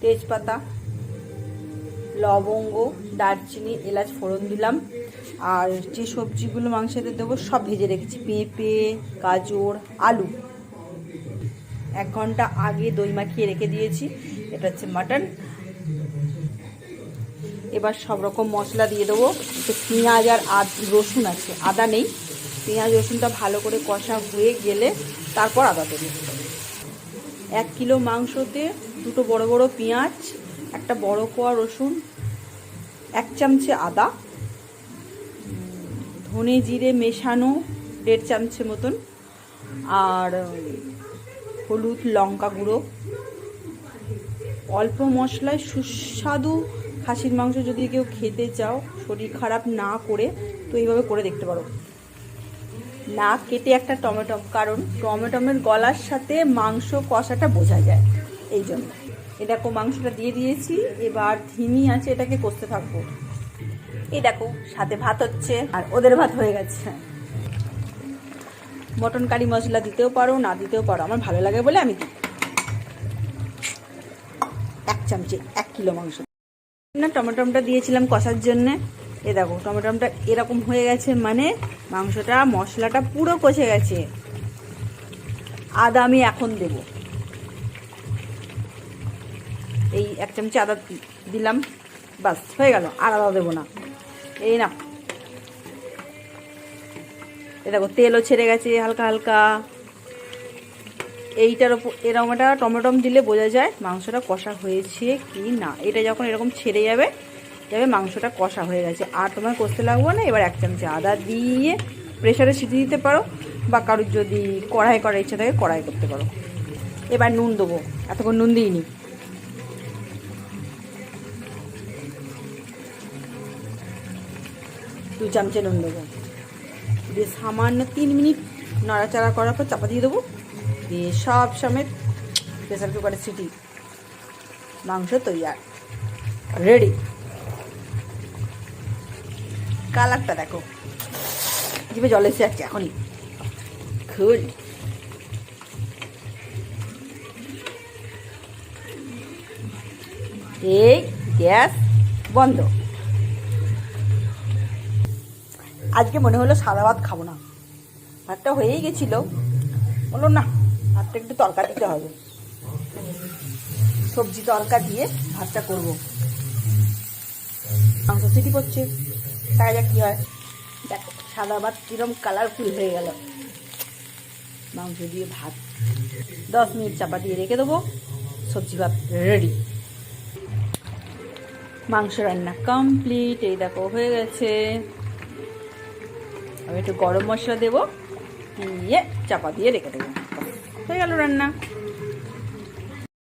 তেজপাতা, লবঙ্গ, দারচিনি, এলাচ ফোড়ন দিলাম। আর যে সবজিগুলো মাংসতে দেবো সব ভেজে রেখেছি। পেঁপে, গাজর, আলু। এক ঘণ্টা আগে দই মাখিয়ে রেখে দিয়েছি। এটা হচ্ছে মাটন। এবার সব রকম মশলা দিয়ে দেবো। পেঁয়াজ আর আদ, রসুন আছে। আদা নেই। পেঁয়াজ, রসুনটা ভালো করে কষা হয়ে গেলে তারপর আদা দেবো। এক কিলো মাংসতে দুটো বড় বড় পেঁয়াজ, একটা বড় কোয়া রসুন, এক চামচে আদা, ধনে জিরে মেশানো দেড় চামচে মতন, আর হলুদ লঙ্কা গুঁড়ো। অল্প মশলায় সুস্বাদু খাসির মাংস যদি কেউ খেতে চাও, শরীর খারাপ না করে, তো এইভাবে করে দেখতে পারো। না কেটে একটা টমেটো, কারণ টমেটোমের গলার সাথে মাংস কষাটা বোঝা যায়, এই জন্য। দেখো, মাংসটা দিয়ে দিয়েছি, এবার ধিমি আছে এটাকে কষতে থাকব। এই দেখো, সাথে ভাত হচ্ছে, আর ওদের ভাত হয়ে গেছে। মটন কারি মশলা দিতেও পারো, না দিতেও পারো, আমার ভালো লাগে বলে আমি দিই। এক চামচে এক কিলো মাংস। না, টমেটোমটা দিয়েছিলাম কষার জন্যে এ দেখো টমেটোমটা এরকম হয়ে গেছে মানে মাংসটা, মশলাটা পুরো কষে গেছে। আদা আমি এখন দেব। এই এক চামচে আদা দিলাম, বাস, হয়ে গেল, আর আদা দেবো না। এই না এ দেখো, তেলও ছেড়ে গেছে, হালকা হালকা। এইটার ওপর, এরকম একটা টমেটম দিলে বোঝা যায় মাংসটা কষা হয়েছে কি না। এটা যখন এরকম ছেড়ে যাবে যাবে মাংসটা কষা হয়ে গেছে। আর তোমার কষতে লাগবে না, এবার এক চামচে আদা দিয়ে প্রেশারে সিটি দিতে পারো বা কারোর যদি কড়াই করার ইচ্ছা থাকে কড়াই করতে পারো। এবার নুন দেবো, এতক্ষণ নুন দিইনি। দু চামচে নুন দেবো। দিয়ে সামান্য তিন মিনিট নাড়াচাড়া করার পর চাপা দিয়ে দেবো। দিয়ে সব সমেত প্রেসার কুকারে সিটি। মাংস তৈয়ার। রেডি কালারটা দেখো। জিভে জল এসে যাচ্ছে এখনই। খুল এই গ্যাস বন্ধ। আজকে মনে হলো সাদা ভাত খাব না। ভাতটা হয়েই গেছিল। বলল না ভাতটা একটু তরকা দিতে হবে। সবজি তরকা দিয়ে ভাতটা করব। মাংস সিটি করছে। দেখা যাক কী হয়? দেখো, সাদা ভাত কিরম কালারফুল হয়ে গেল। মাংস দিয়ে ভাত। দশ মিনিট চাপা দিয়ে রেখে দেবো। সবজি ভাত রেডি মাংস রান্না কমপ্লিট এই দেখো, হয়ে গেছে। আমি একটু গরম মশলা দেবো। দিয়ে চাপা দিয়ে রেখে দেবো। হয়ে গেল রান্না।